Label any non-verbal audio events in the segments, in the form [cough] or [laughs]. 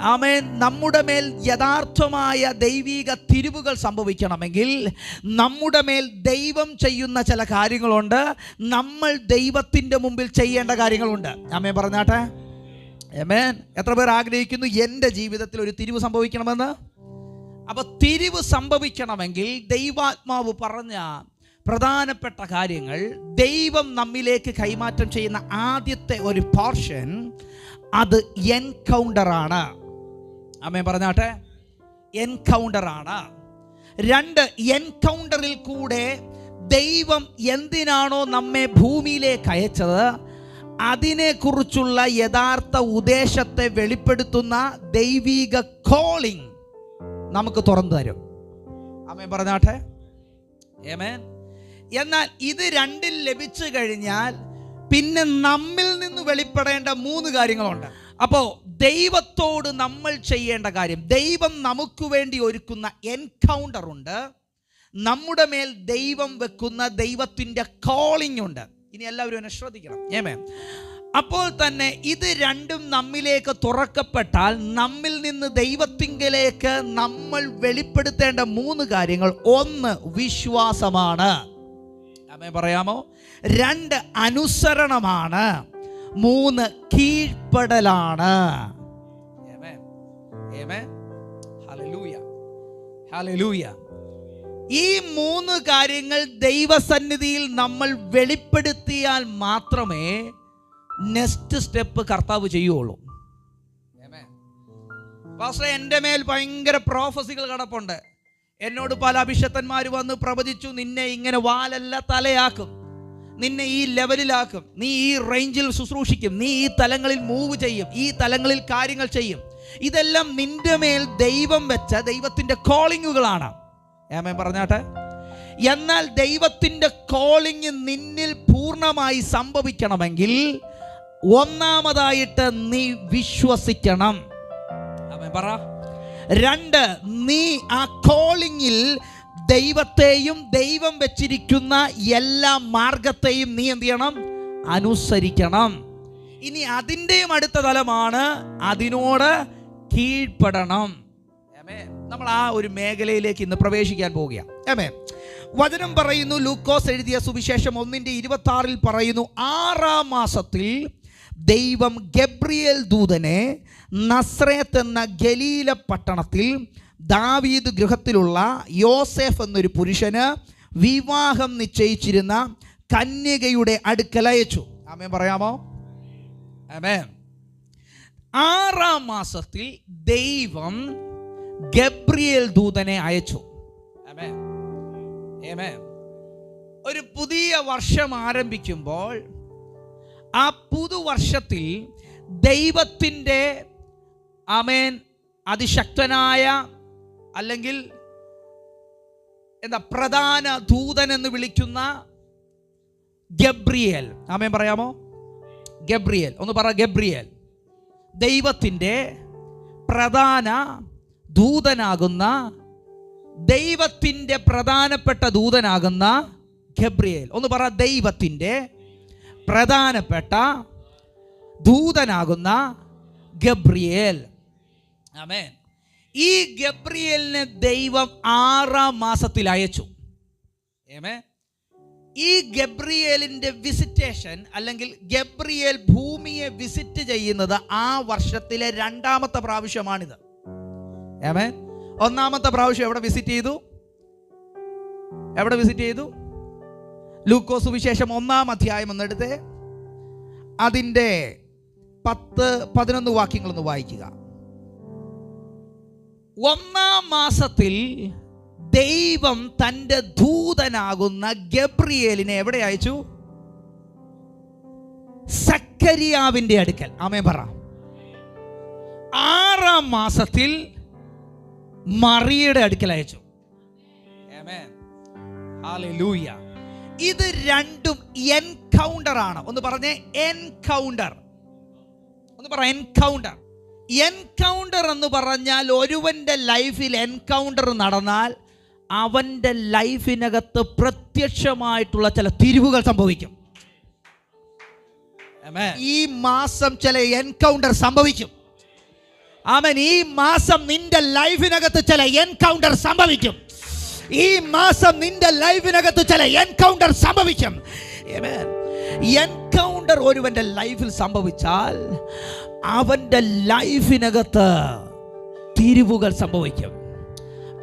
ആമേൻ. നമ്മുടെ മേൽ യഥാർത്ഥമായ ദൈവിക തിരിവുകൾ സംഭവിക്കണമെങ്കിൽ നമ്മുടെ മേൽ ദൈവം ചെയ്യുന്ന ചില കാര്യങ്ങളുണ്ട്. നമ്മൾ ദൈവത്തിന്റെ മുമ്പിൽ ചെയ്യേണ്ട കാര്യങ്ങളുണ്ട്. ആമേ പറഞ്ഞാട്ടെ? ഏമേൻ എത്ര പേർ ആഗ്രഹിക്കുന്നു എന്റെ ജീവിതത്തിൽ ഒരു തിരിവ് സംഭവിക്കണമെന്ന്? അപ്പൊ തിരിവ് സംഭവിക്കണമെങ്കിൽ ദൈവാത്മാവ് പറഞ്ഞ പ്രധാനപ്പെട്ട കാര്യങ്ങൾ ദൈവം നമ്മിലേക്ക് കൈമാറ്റം ചെയ്യുന്ന ആദ്യത്തെ ഒരു പോർഷൻ അത് എൻകൗണ്ടർ ആണ് അമ്മേ പറഞ്ഞാട്ടെ? എൻകൗണ്ടർ ആണ്. രണ്ട് എൻകൗണ്ടറിൽ കൂടെ ദൈവം എന്തിനാണോ നമ്മെ ഭൂമിയിലേക്ക് അയച്ചത്? അതിനെക്കുറിച്ചുള്ള യഥാർത്ഥ ഉദ്ദേശത്തെ വെളിപ്പെടുത്തുന്ന ദൈവീക കോളിംഗ് നമുക്ക് തുറന്നു തരും. അമ്മ പറഞ്ഞാട്ടെ? ഏമേൻ എന്നാൽ ഇത് രണ്ടിൽ ലഭിച്ചു കഴിഞ്ഞാൽ പിന്നെ നമ്മിൽ നിന്ന് വെളിപ്പെടേണ്ട മൂന്ന് കാര്യങ്ങളുണ്ട്. അപ്പോൾ ദൈവത്തോട് നമ്മൾ ചെയ്യേണ്ട കാര്യം ദൈവം നമുക്ക് വേണ്ടി ഒരുക്കുന്ന എൻകൗണ്ടർ ഉണ്ട്. നമ്മുടെ മേൽ ദൈവം വെക്കുന്ന ദൈവത്തിന്റെ കോളിംഗ് ഉണ്ട്. ഇനി എല്ലാവരും എന്നെ ശ്രദ്ധിക്കണം. ഏമേ അപ്പോൾ തന്നെ ഇത് രണ്ടും നമ്മിലേക്ക് തുറക്കപ്പെട്ടാൽ നമ്മിൽ നിന്ന് ദൈവത്തിങ്കിലേക്ക് നമ്മൾ വെളിപ്പെടുത്തേണ്ട മൂന്ന് കാര്യങ്ങൾ. ഒന്ന് വിശ്വാസമാണ്. അമ്മേ പറയാമോ? രണ്ട് അനുസരണമാണ്. മൂന്ന് കീഴ്പ്പെടലാണ് Hallelujah. ഈ മൂന്ന് കാര്യങ്ങൾ ദൈവസന്നിധിയിൽ നമ്മൾ വെളിപ്പെടുത്തിയാൽ മാത്രമേ നെക്സ്റ്റ് സ്റ്റെപ്പ് കർത്താവ് ചെയ്യുള്ളൂ. പാസ്റ്ററെ എന്റെ മേൽ ഭയങ്കര പ്രോഫസികൾ കിടപ്പുണ്ട്. എന്നോട് പല അഭിഷത്തന്മാർ വന്ന് പ്രവചിച്ചു നിന്നെ ഇങ്ങനെ വാലല്ല തലയാക്കും. നിന്നെ ഈ ലെവലിലാക്കും. നീ ഈ റേഞ്ചിൽ ശുശ്രൂഷിക്കും. നീ ഈ തലങ്ങളിൽ മൂവ് ചെയ്യും. ഈ തലങ്ങളിൽ കാര്യങ്ങൾ ചെയ്യും. ഇതെല്ലാം നിന്റെ മേൽ ദൈവം വെച്ച ദൈവത്തിന്റെ കോളിങ്ങുകളാണ് ഏമേ പറഞ്ഞാട്ടെ? എന്നാൽ ദൈവത്തിന്റെ കോളിങ് നിന്നിൽ പൂർണമായി സംഭവിക്കണമെങ്കിൽ ഒന്നാമതായിട്ട് നീ വിശ്വസിക്കണം. അവൻ പറ. രണ്ട് നീ ആ കോളിങ്ങിൽ ദൈവത്തെയും ദൈവം വെച്ചിരിക്കുന്ന എല്ലാ മാർഗത്തെയും നീ എന്ത് ചെയ്യണം? അനുസരിക്കണം. ഇനി അതിന്റെയും അടുത്ത തലമാണ് അതിനോട് കീഴ്പ്പെടണം. നമ്മൾ ആ ഒരു മേഖലയിലേക്ക് ഇന്ന് പ്രവേശിക്കാൻ പോവുകയാണ്. ഏമേ വചനം പറയുന്നു ലൂക്കോസ് എഴുതിയ സുവിശേഷം ഒന്നിന്റെ ഇരുപത്തി ആറിൽ പറയുന്നു ആറാം മാസത്തിൽ ദൈവം ഗബ്രിയേൽ ദൂതനെ നസ്രേത്ത് എന്ന ഗലീല പട്ടണത്തിൽ ദാവീദ് ഗൃഹത്തിലുള്ള യോസെഫ് എന്നൊരു പുരുഷന് വിവാഹം നിശ്ചയിച്ചിരുന്ന കന്യകയുടെ അടുക്കൽ അയച്ചു. ആമേ പറയാമോ? ആമേ ആറാം മാസത്തിൽ ദൈവം ഗബ്രിയേൽ ദൂതനെ അയച്ചു. ആമേ ആമേ ഒരു പുതിയ വർഷം ആരംഭിക്കുമ്പോൾ ആ പുതുവർഷത്തിൽ ദൈവത്തിന്റെ ആമേൻ അതിശക്തനായ അല്ലെങ്കിൽ എന്താ പ്രധാന ദൂതൻ എന്ന് വിളിക്കുന്ന ഗബ്രിയേൽ. ആമേൻ പറയാമോ? ഗബ്രിയേൽ. ഒന്ന് പറ ഗബ്രിയേൽ. ദൈവത്തിന്റെ പ്രധാന ദൂതനാകുന്ന ദൈവത്തിന്റെ പ്രധാനപ്പെട്ട ദൂതനാകുന്ന ഗബ്രിയേൽ. ഒന്ന് പറ ദൈവത്തിന്റെ പ്രധാനപ്പെട്ട ദൂതനാകുന്ന ഗബ്രിയേൽ. ആമേൻ. ഈ ഗബ്രിയേലിനെ ദൈവം ആറാം മാസത്തിൽ അയച്ചു. ഏമേ ഈ ഗബ്രിയേലിന്റെ വിസിറ്റേഷൻ അല്ലെങ്കിൽ ഗബ്രിയേൽ ഭൂമിയെ വിസിറ്റ് ചെയ്യുന്നത് ആ വർഷത്തിലെ രണ്ടാമത്തെ പ്രാവശ്യമാണിത്. ഏമേ ഒന്നാമത്തെ പ്രാവശ്യം എവിടെ വിസിറ്റ് ചെയ്തു? എവിടെ വിസിറ്റ് ചെയ്തു? ലൂക്കോസ് സുവിശേഷം ഒന്നാം അധ്യായം എന്നെടുത്ത് അതിന്റെ പത്ത് പതിനൊന്ന് വാക്യങ്ങളൊന്ന് വായിക്കുക. ഒന്നാം മാസത്തിൽ ദൈവം തന്റെ ദൂതനാകുന്ന ഗബ്രിയേലിനെ എവിടെ അയച്ചു? സക്കരിയാവിന്റെ അടുക്കൽ. ആമേ പറ. ആറാം മാസത്തിൽ മറിയുടെ അടുക്കൽ അയച്ചു. ഇത് രണ്ടും എൻകൗണ്ടർ ആണ് ഒന്ന് പറഞ്ഞേ എൻകൗണ്ടർ. ഒന്ന് പറ എൻകൗണ്ടർ. എൻകൗണ്ടർ എന്ന് പറഞ്ഞാൽ ഒരുവന്റെ ലൈഫിൽ എൻകൗണ്ടർ നടന്നാൽ അവന്റെ ലൈഫിനകത്ത് പ്രത്യക്ഷമായിട്ടുള്ള ചില തിരിവുകൾ സംഭവിക്കും. ഈ മാസം ചില എൻകൗണ്ടർ സംഭവിക്കും. അവൻ ഈ മാസം നിന്റെ ലൈഫിനകത്ത് ചില എൻകൗണ്ടർ സംഭവിക്കും. ഈ മാസം നിന്റെ ലൈഫിനകത്ത് ചില എൻകൗണ്ടർ സംഭവിക്കും. എൻകൗണ്ടർ ഒരുവന്റെ ലൈഫിൽ സംഭവിച്ചാൽ അവന്റെ ലൈഫിനകത്ത് തിരിവുകൾ സംഭവിക്കും.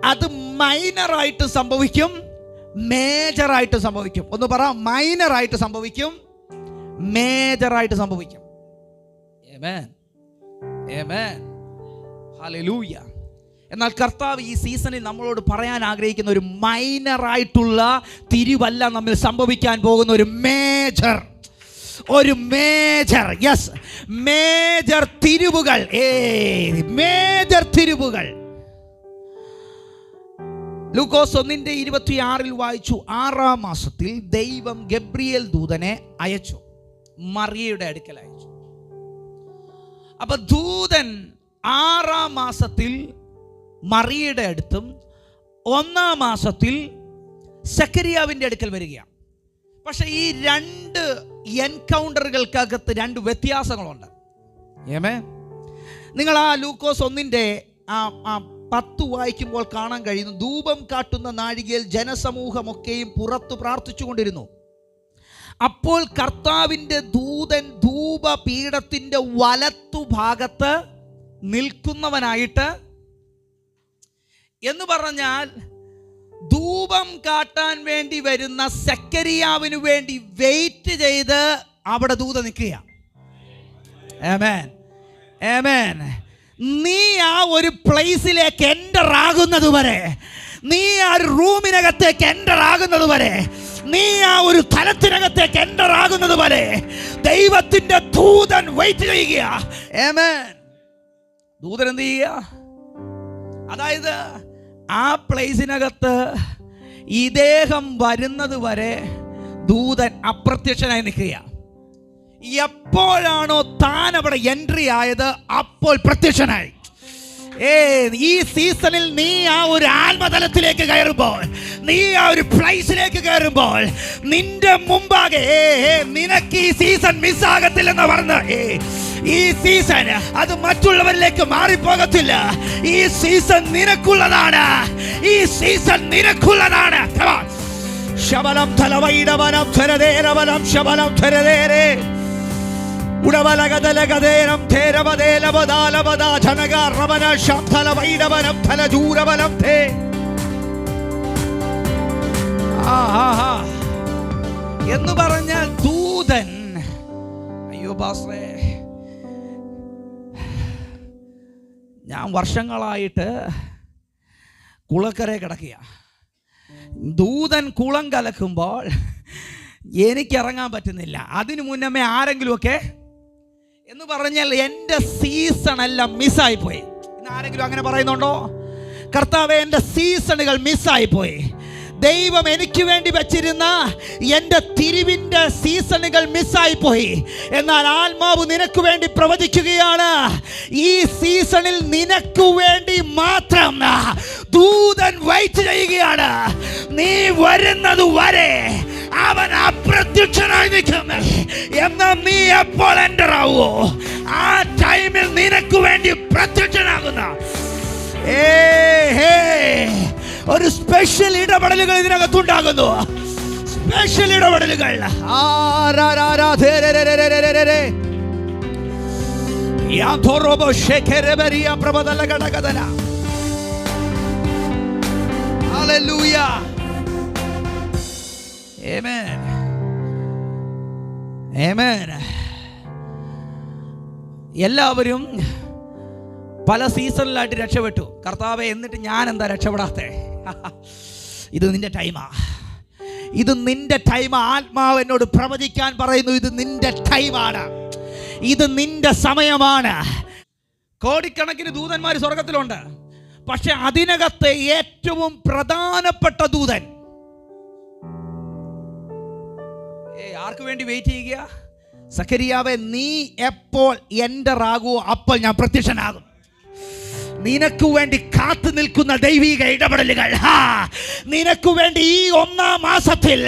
അത് മൈനറായിട്ട് സംഭവിക്കും മേജറായിട്ട് സംഭവിക്കും. ഒന്ന് പറ മൈനറായിട്ട് സംഭവിക്കും മേജറായിട്ട് സംഭവിക്കും. എന്നാൽ കർത്താവ് ഈ സീസണിൽ നമ്മളോട് പറയാൻ ആഗ്രഹിക്കുന്ന ഒരു മൈനറായിട്ടുള്ള തിരിവല്ല നമ്മൾ സംഭവിക്കാൻ പോകുന്ന ഒരു മേജർ ഒരു മേജർ യെസ് മേജർ തിരിവുകൾ. മേജർ തിരിവുകൾ. ലൂക്കോസ് ഒന്നിന്റെ ഇരുപത്തിയാറിൽ വായിച്ചു. ആറാം മാസത്തിൽ ദൈവം ഗബ്രിയേൽ ദൂതനെ അയച്ചു. മറിയയുടെ അടുക്കൽ അയച്ചു. അപ്പൊ ദൂതൻ ആറാം മാസത്തിൽ മറിയയുടെ അടുത്തും ഒന്നാം മാസത്തിൽ സക്കരിയാവിന്റെ അടുക്കൽ വരികയാണ്. പക്ഷെ ഈ രണ്ട് എൻകൗണ്ടറുകൾക്കകത്ത് രണ്ട് വ്യത്യാസങ്ങളുണ്ട്. ഏമേ നിങ്ങൾ ആ ലൂക്കോസ് ഒന്നിന്റെ ആ ആ പത്ത് വായിക്കുമ്പോൾ കാണാൻ കഴിയുന്നു. ധൂപം കാട്ടുന്ന നാഴികയിൽ ജനസമൂഹമൊക്കെയും പുറത്തു പ്രാർത്ഥിച്ചുകൊണ്ടിരുന്നു. അപ്പോൾ കർത്താവിന്റെ ദൂതൻ ധൂപപീഠത്തിന്റെ വലത്തു ഭാഗത്ത് നിൽക്കുന്നവനായിട്ട് എന്ന് പറഞ്ഞാൽ ധൂപം കാട്ടാൻ വേണ്ടി വരുന്ന സെക്കരിയാവിന് വേണ്ടി വെയിറ്റ് ചെയ്ത് അവിടെ ദൂത നിൽക്കുക നീ ആ ഒരു പ്ലേസിലേക്ക് എന്റർ ആകുന്നത് വരെ നീ ആ ഒരു റൂമിനകത്തേക്ക് എന്റർ ആകുന്നത് വരെ നീ ആ ഒരു തലത്തിനകത്തേക്ക് എന്റർ ആകുന്നത് വരെ ദൈവത്തിന്റെ ദൂതൻ വെയിറ്റ് ചെയ്യുക ദൂതൻ എന്ത് ചെയ്യുക? അതായത് ആ പ്ലേസിനകത്ത് ഇദ്ദേഹം വരുന്നത് വരെ ദൂതൻ അപ്രത്യക്ഷനായി നിൽക്കുക എപ്പോഴാണോ താൻ അവിടെ എൻട്രി ആയത് അപ്പോൾ പ്രത്യക്ഷനായി. ഏ ഈ സീസണിൽ നീ ആ ഒരു ആത്മതലത്തിലേക്ക് കയറുമ്പോൾ നീ ആ ഒരു പ്ലേസിലേക്ക് കയറുമ്പോൾ നിന്റെ മുമ്പാകെ നിനക്ക് ഈ സീസൺ മിസ്സാകത്തില്ലെന്ന് പറഞ്ഞ് ഏ, ഈ സീസൺ അത് മറ്റുള്ളവരിലേക്ക് മാറിപ്പോകത്തില്ല. ഈ സീസൺ നിനക്കുള്ളതാണ്. ഈ സീസൺ നിനക്കുള്ളതാണ്. ശബലം തലവൈടവനം ധരതേരവനം ശബലം ധരതേരേ. ഉടവലകതലകതേരം ധേരവതേലവദാലവദ ധനകാർവന ശബ്ദല വൈടവനം ധലജൂരവനം ധേ ആ, ആ, ആ. എന്ന് പറഞ്ഞാൽ ദൂതൻ. അയ്യോ ബാസ്രേ ഞാൻ വർഷങ്ങളായിട്ട് കുളക്കര കിടക്കുക ദൂതൻ കുളം കലക്കുമ്പോൾ എനിക്കിറങ്ങാൻ പറ്റുന്നില്ല. അതിനു മുന്നമേ ആരെങ്കിലുമൊക്കെ എന്ന് പറഞ്ഞാൽ എന്റെ സീസൺ എല്ലാം മിസ്സായിപ്പോയി ഇന്ന് ആരെങ്കിലും അങ്ങനെ പറയുന്നുണ്ടോ? കർത്താവ് എന്റെ സീസണുകൾ മിസ്സായി പോയി ദൈവം എനിക്ക് വേണ്ടി വെച്ചിരുന്ന എന്റെ തിരിവിന്റെ സീസണുകൾ മിസ്സായി പോയി എന്നാൽ ആത്മാവ് നിനക്ക് വേണ്ടി പ്രവചിക്കുകയാണ്. ഈ സീസണിൽ നിനക്ക് വേണ്ടി മാത്രം ദൂതൻ വൈറ്റ് ചെയ്യുകയാണ്. നീ വരുന്നത് വരെ അവൻ അപ്രത്യക്ഷനായി നിൽക്കും. എന്നാൽ നീ എപ്പോൾ എന്റർ ആവോ ആ ടൈമിൽ നിനക്ക് വേണ്ടി പ്രത്യക്ഷനാകുന്ന. ഏ ഹേ. ഒരു സ്പെഷ്യൽ ഇടപെടലുകൾ ഇതിനകത്തുണ്ടാകുന്നു. സ്പെഷ്യൽ ഇടപെടലുകൾ. എല്ലാവരും പല സീസണിലായിട്ട് രക്ഷപ്പെട്ടു. കർത്താവെ എന്നിട്ട് ഞാൻ എന്താ രക്ഷപ്പെടാത്തെ? [laughs] ഇത് നിന്റെ ടൈമാ ഇത് നിന്റെ ടൈം ആത്മാവ് എന്നോട് പ്രവചിക്കാൻ പറയുന്നു ഇത് നിന്റെ ടൈമാണ് ഇത് നിന്റെ സമയമാണ്. കോടിക്കണക്കിന് ദൂതന്മാർ സ്വർഗത്തിലുണ്ട് പക്ഷെ അതിനകത്തെ ഏറ്റവും പ്രധാനപ്പെട്ട ദൂതൻ. ആർക്ക് വേണ്ടി വെയിറ്റ് ചെയ്യുക? സഖരിയാവെ നീ എപ്പോൾ എന്റർ ആകുമോ അപ്പോൾ ഞാൻ പ്രത്യക്ഷനാകും. നിനക്ക് വേണ്ടി കാത്തു നിൽക്കുന്ന ദൈവിക ഇടപെടലുകൾ. നിനക്കു വേണ്ടി ഈ ഒന്നാം മാസത്തിൽ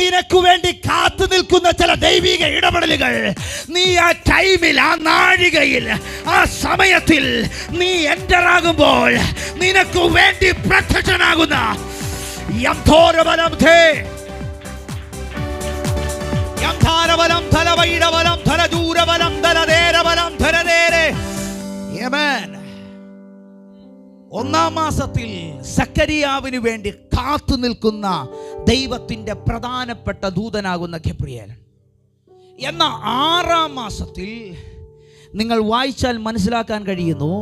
നിനക്ക് വേണ്ടി കാത്തു നിൽക്കുന്ന ചില ദൈവിക ഇടപെടലുകൾ. നീ ആ ടൈമിൽ ആ നാഴികയിൽ ആ സമയത്തിൽ നീ എന്റർ ആകുമ്പോൾ നിനക്ക് വേണ്ടി പ്രത്യക്ഷനാകുന്ന യംഥോരബലം ധേ ധലദൂരബലം ധലദേരബലം ഒന്നാം മാസത്തിൽ സക്കരിയാവിന് വേണ്ടി കാത്തു നിൽക്കുന്ന ദൈവത്തിന്റെ പ്രധാനപ്പെട്ട ദൂതനാകുന്ന ഗബ്രിയേൽ. എന്ന ആറാം മാസത്തിൽ നിങ്ങൾ വായിച്ചാൽ മനസ്സിലാക്കാൻ കഴിയുന്നു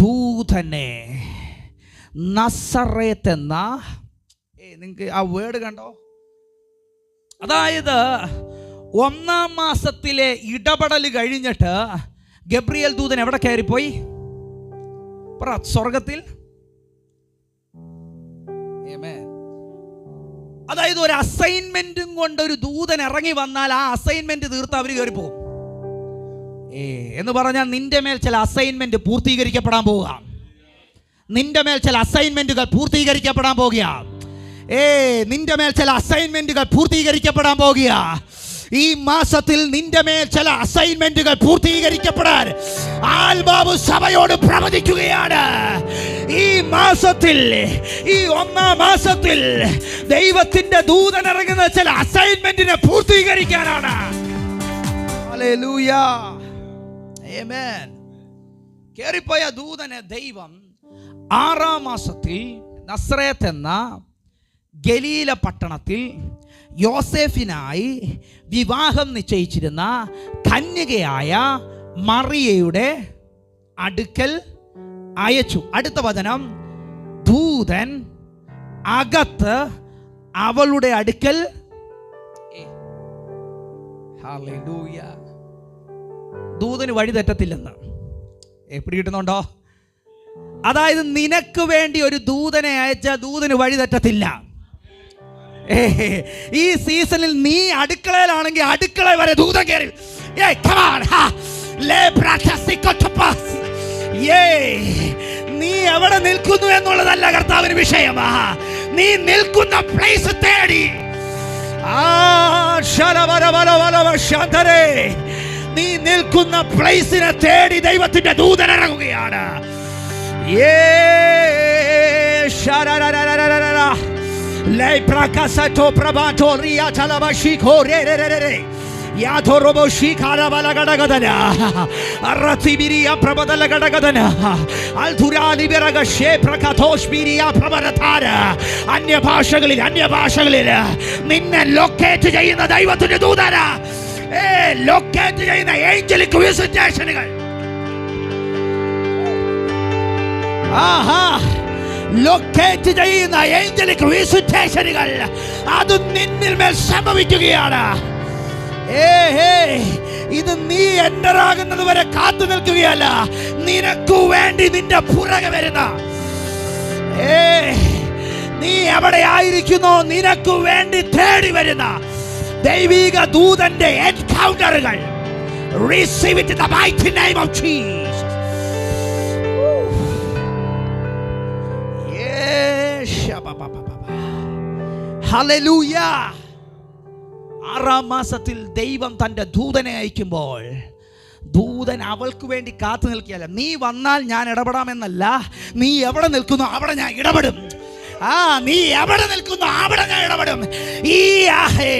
ദൂതനെ നസറേത്ത് എന്ന നിങ്ങൾക്ക് ആ വേർഡ് കണ്ടോ? അതായത് ഒന്നാം മാസത്തിലെ ഇടപെടൽ കഴിഞ്ഞിട്ട് ഗബ്രിയൽ ദൂതൻ എവിടെ കയറിപ്പോയി? സ്വർഗത്തിൽ. അതായത് ഒരു അസൈൻമെന്റും കൊണ്ട് ഒരു ദൂതൻ ഇറങ്ങി വന്നാൽ ആ അസൈൻമെന്റ് തീർത്ത് അവർ കയറി പോകും. ഏ എന്ന് പറഞ്ഞാൽ നിന്റെ മേൽ ചില അസൈൻമെന്റ് പൂർത്തീകരിക്കപ്പെടാൻ പോവുക. നിന്റെ മേൽ ചില അസൈൻമെന്റുകൾ പൂർത്തീകരിക്കപ്പെടാൻ പോകുക ഏ നിന്റെ മേൽ ചില അസൈൻമെന്റുകൾ പൂർത്തീകരിക്കപ്പെടാൻ പോകുക ഈ മാസത്തിൽ നിന്റെ മേൽ ചില അസൈൻമെന്റുകൾ പൂർത്തീകരിക്കപ്പെടാൻ ആത്മാവ് സഭയോട് പ്രവചിക്കുകയാണ്. ഈ മാസത്തിൽ ഈ ഒന്നാം മാസത്തിൽ ദൈവത്തിന്റെ ദൂതൻ ഇറങ്ങുന്ന ചില അസൈൻമെന്റിനെ പൂർത്തീകരിക്കാനാണ്. കേറിപ്പോയ ദൂതനെ ദൈവം ആറാം മാസത്തിൽ നസ്രേത്ത് എന്ന ഗലീല പട്ടണത്തിൽ യോസേഫിനായി വിവാഹം നിശ്ചയിച്ചിരുന്ന കന്യകയായ മറിയയുടെ അടുക്കൽ അയച്ചു. അടുത്ത വചനം ദൂതൻ അകത്ത് അവളുടെ അടുക്കൽ. ദൂതന് വഴി തെറ്റത്തില്ലെന്ന്. എപ്പിടി കിട്ടുന്നുണ്ടോ? അതായത് നിനക്ക് വേണ്ടി ഒരു ദൂതനെ അയച്ച ദൂതന് വഴി തെറ്റത്തില്ല. [laughs] ഈ സീസണിൽ നീ അടുക്കളയിലാണെങ്കിൽ അടുക്കള വരെ ദൂതൻ കയറി. നീ എവിടെ നിൽക്കുന്നു എന്നുള്ളതല്ല കർത്താവിന് വിഷയമാ നീ നിൽക്കുന്ന പ്ലേസ് തേടി. നീ നിൽക്കുന്ന പ്ലേസിനെ തേടി ദൈവത്തിന്റെ ദൂതൻ ഇറങ്ങുകയാണ്. ഏ, ലൈ പ്രകാശത്തോ പ്രഭാതോ റിയ ചലവശിഖോ രേ രേ രേ രേ രേ. യാഥോ റോബോ ശിഖാരബല ഘടകതന. അറത്തിബിരിയ പ്രബദല ഘടകതന. അൽധുരാലി വിറക ശേ പ്രകഥോഷ്മിരിയ പ്രബലധാര. അന്യഭാഷകളിൽ അന്യഭാഷകളിൽ നിന്നെ ലൊക്കേറ്റ് ചെയ്യുന്ന ദൈവത്തിന്റെ ദൂതന ഏ ലൊക്കേറ്റ് ചെയ്യുന്ന ഏഞ്ചൽ വിസിറ്റേഷനുകൾ ആഹാ ലൊക്കേറ്റ് ചെയ്യുന്ന ഏഞ്ചലിക് വിസിറ്റേഷനുകൾ അത് നിന്നിൽ മേൽ സംഭവിക്കുകയാണ്. ഇത് നീ എന്ററാകുന്നത് വരെ കാത്തു നിൽക്കുകയല്ല. നിനക്കു വേണ്ടി നിന്റെ പുറകെ വരുന്ന. ഏ നീ എവിടെ ആയിരിക്കുന്നോ നിനക്കു വേണ്ടി തേടി വരുന്ന ദൈവിക ദൂതന്റെ എൻകൗണ്ടറുകൾ. Receive it in the mighty name of Jesus hallelujah ആറാം മാസത്തിൽ ദൈവം തന്റെ ദൂതനെ അയക്കുമ്പോൾ ദൂതൻ അവൾക്ക് വേണ്ടി കാത്തു നിൽക്കുകയല്ല. നീ വന്നാൽ ഞാൻ ഇടപെടാമെന്നല്ല. നീ എവിടെ നിൽക്കുന്നു അവിടെ ഞാൻ ഇടപെടും. ആ നീ എവിടെ നിൽക്കുന്നു അവിടെ ഞാൻ ഇടപെടും. ഈ ആഹേ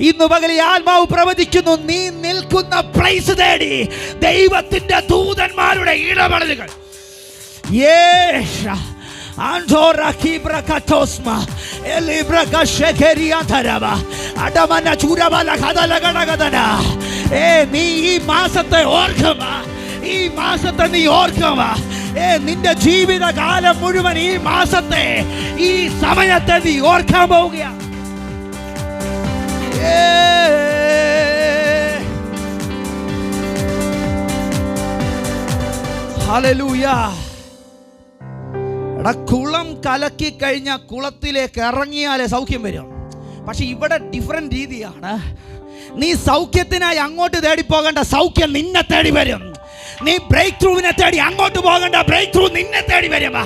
ഇന്ന് പകലി ആത്മാവ് പ്രവചിക്കുന്നു നീ നിൽക്കുന്ന പ്ലേസ് തേടി ദൈവത്തിന്റെ ദൂതന്മാരുടെ ഇടപെടലുകൾ. യേശ. Andora kibra katosma elibra kashekeria taraba adamana churaba la kada la gada gadana ഏ നീ ഈ മാസത്തെ ഓർക്കുക ഈ മാസത്തെ നീ ഓർക്കുക ഏ നിന്റെ ജീവിതകാലം മുഴുവൻ ഈ മാസത്തെ ഈ സമയത്തെ നീ ഓർക്കാൻ പോവുക ഹല്ലേലൂയ എടാ കുളം കലക്കി കഴിഞ്ഞ കുളത്തിലേക്ക് ഇറങ്ങിയാലേ സൗഖ്യം വരും. പക്ഷെ ഇവിടെ ഡിഫറെന്റ് രീതിയാണ്. നീ സൗഖ്യത്തിനായി അങ്ങോട്ട് തേടി പോകേണ്ട സൗഖ്യം നിന്നെ തേടി വരും. നീ ബ്രേക്ക് ത്രൂവിനെ തേടി അങ്ങോട്ട് പോകേണ്ട ബ്രേക്ക് ത്രൂ നിന്നെ തേടി വരും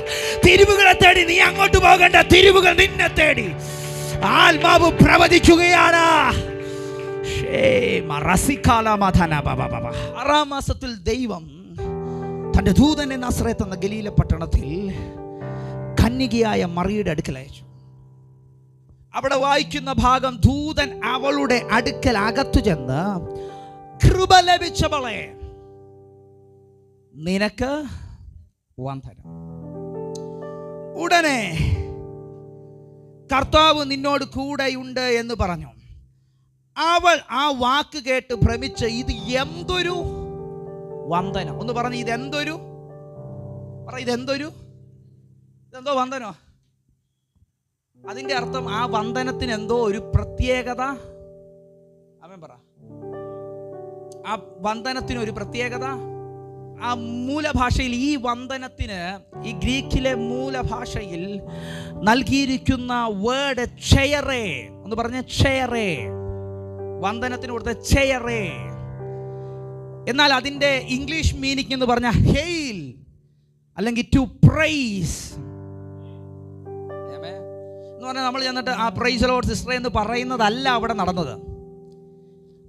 തിരിവുകളെ തേടി നീ അങ്ങോട്ട് പോകേണ്ട തിരിവുകൾ നിന്നെ തേടി. ആത്മാവ് പ്രവചിക്കുകയാണ്. ആറാം മാസത്തിൽ ദൈവം തന്റെ ദൂതനെ നസ്രത്ത് എന്ന ഗലീല പട്ടണത്തിൽ കന്യകയായ മറിയുടെ അടുക്കൽ അയച്ചു അവിടെ വായിക്കുന്ന ഭാഗം ദൂതൻ അവളുടെ അടുക്കൽ അകത്തു ചെന്ന് കൃപ ലഭിച്ചവളെ നിനക്ക് വന്ദനം. ഉടനെ കർത്താവ് നിന്നോട് കൂടെയുണ്ട് എന്ന് പറഞ്ഞു. അവൾ ആ വാക്ക് കേട്ട് ഭ്രമിച്ച് ഇത് എന്തൊരു വന്ദനം? ഒന്ന് പറഞ്ഞു ഇതെന്തൊരു? പറ ഇതെന്തൊരു? ഇതെന്തോ വന്ദനോ? അതിന്റെ അർത്ഥം ആ വന്ദനത്തിന് എന്തോ ഒരു പ്രത്യേകത? അവൻ പറ. ആ വന്ദനത്തിന് ഒരു പ്രത്യേകത? ആ മൂലഭാഷയിൽ ഈ വന്ദനത്തിന് ഈ ഗ്രീക്കിലെ മൂലഭാഷയിൽ നൽകിയിരിക്കുന്ന വേർഡ് ചെയറേ എന്ന് പറഞ്ഞ ചെയറേ വന്ദനത്തിന് കൊടുത്ത ചെയറേ എന്നാൽ അതിന്റെ ഇംഗ്ലീഷ് മീനിങ് എന്ന് പറഞ്ഞ ഹെയിൽ അല്ലെങ്കിൽ ടു പ്രൈസ് എന്ന് പറഞ്ഞാൽ നമ്മൾ ചെന്നിട്ട് ആ പ്രൈസ് ലോഡ് സിസ്റ്റർ എന്ന് പറയുന്നതല്ല അവിടെ നടന്നത്.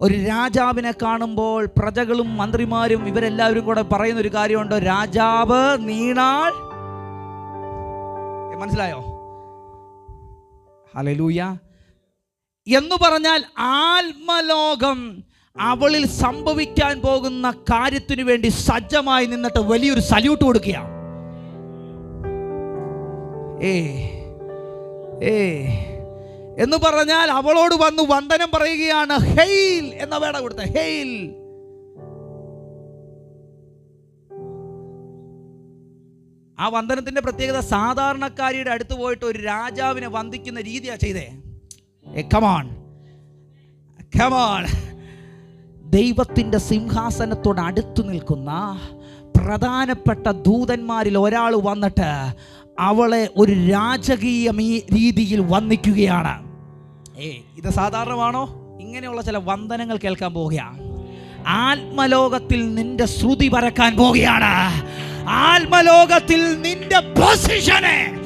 ഒരു രാജാവിനെ കാണുമ്പോൾ പ്രജകളും മന്ത്രിമാരും ഇവരെല്ലാവരും കൂടെ പറയുന്ന ഒരു കാര്യമുണ്ട്. രാജാവ് നീണാൾ. മനസ്സിലായോ? ഹലലൂയ എന്ന് പറഞ്ഞാൽ ആത്മലോകം അവളിൽ സംഭവിക്കാൻ പോകുന്ന കാര്യത്തിനു വേണ്ടി സജ്ജമായി നിന്നിട്ട് വലിയൊരു സല്യൂട്ട് കൊടുക്കുക ഏ ഏ എന്ന് പറഞ്ഞാൽ അവളോട് വന്നു വന്ദനം പറയുകയാണ് ഹെയിൽ എന്ന വേട കൊടുത്ത ഹെയിൽ. ആ വന്ദനത്തിന്റെ പ്രത്യേകത സാധാരണക്കാരിയുടെ അടുത്ത് പോയിട്ട് ഒരു രാജാവിനെ വന്ദിക്കുന്ന രീതിയാ ചെയ്തേ. കമാൺ കമാൺ ദൈവത്തിന്റെ സിംഹാസനത്തോട് അടുത്തു നിൽക്കുന്ന പ്രധാനപ്പെട്ട ദൂതന്മാരിൽ ഒരാൾ വന്നിട്ട് അവളെ ഒരു രാജകീയ രീതിയിൽ വന്ദിക്കുകയാണ് ഏ ഇത് സാധാരണമാണോ ഇങ്ങനെയുള്ള ചില വന്ദനങ്ങൾ കേൾക്കാൻ പോവുകയാണ് ആത്മലോകത്തിൽ നിന്റെ ശ്രുതി പരക്കാൻ പോവുകയാണ് ആത്മലോകത്തിൽ നിന്റെ പൊസിഷനെ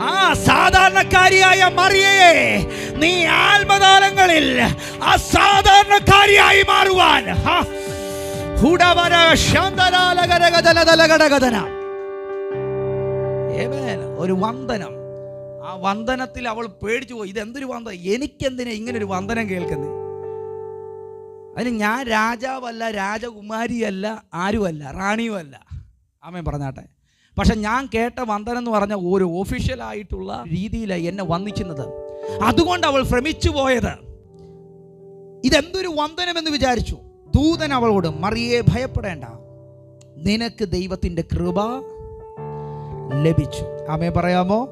ആ സാധാരണക്കാരിയായ മറിയയെ നീ ആത്മതാലങ്ങളിൽ അസാധാരണക്കാരിയായി മാറുവാൻ. ഹുടവര ശാന്തരാലകരകതലതലകടകതന. Amen. ഒരു വന്ദനം. ആ വന്ദനത്തിൽ അവൾ പേടിച്ചു പോയി. ഇതെന്തൊരു വന്ദനം? എനിക്കെന്തിനാ ഇങ്ങനെ ഒരു വന്ദനം കേൾക്കുന്നത് അതിന് ഞാൻ രാജാവല്ല രാജകുമാരിയല്ല ആരുമല്ല റാണിയുമല്ല. ആമേ പറഞ്ഞാട്ടെ. പക്ഷെ ഞാൻ കേട്ട വന്ദനം എന്ന് പറഞ്ഞ ഒരു ഒഫീഷ്യലായിട്ടുള്ള രീതിയിലാണ് എന്നെ വന്ദിക്കുന്നത്. അതുകൊണ്ട് അവൾ ഭ്രമിച്ചു പോയത്. ഇതെന്തൊരു വന്ദനം എന്ന് വിചാരിച്ചു? ദൂതൻ അവളോട് മറിയെ ഭയപ്പെടേണ്ട. നിനക്ക് ദൈവത്തിന്റെ കൃപ ലഭിച്ചു. ആമേ പറയാമോ?